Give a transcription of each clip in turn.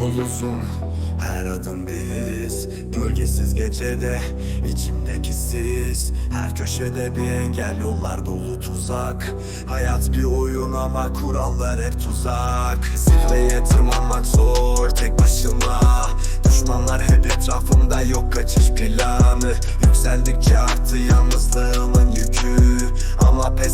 Yol her adım bir iz Gölgesiz gecede içimdeki sis Her köşede bir engel yollar dolu tuzak. Hayat bir oyun ama kurallar hep tuzak. Zirveye tırmanmak zor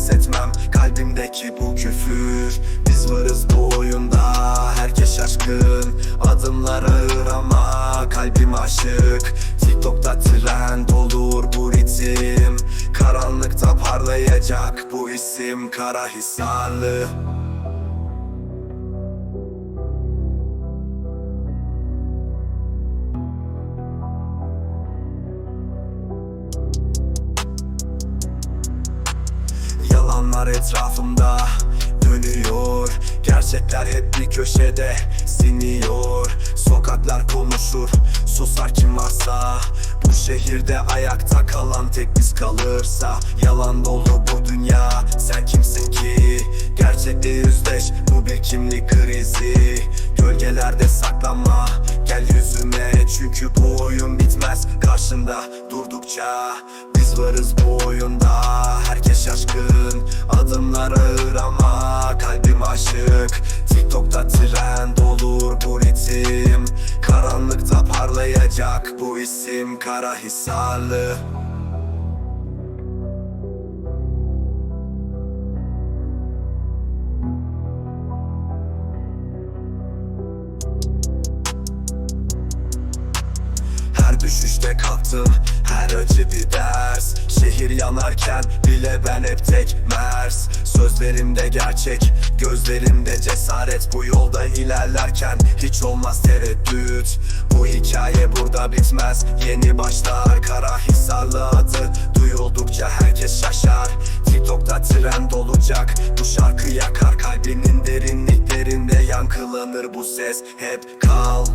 Ama pes etmem kalbimdeki bu küfür Biz varız bu oyunda. Herkes şaşkın Adımlar ağır ama kalbim aşık. TikTok'ta trend olur bu ritim. Karanlıkta parlayacak bu isim. Kara Yalanlar etrafımda dönüyor. Gerçekler hep bir köşede siniyor. Sokaklar konuşur susar kim varsa. Bu şehirde ayakta kalan tek biz kalırsa. Yalan dolu bu dünya sen kimsin ki? Gerçekle yüzleş bu bir kimlik krizi. Gölgelerde saklanma gel yüzüme. Çünkü bu oyun bitmez karşında durdukça Biz varız bu oyunda. Herkes şaşkın Adımlar ağır ama kalbim aşık. TikTok'ta trend olur bu ritim. Karanlıkta parlayacak bu isim Kara düşüşte kalktım her acı bir ders. Şehir yanarken bile ben hep tek mers Sözlerimde gerçek gözlerimde cesaret. Bu yolda ilerlerken hiç olmaz tereddüt. Bu hikaye burada bitmez. Yeni başlar Kara Hisarlı adı. Duyuldukça herkes şaşar. TikTok'ta trend olacak. Bu şarkı yakar Kalbinin derinliklerinde yankılanır bu ses. Hep kal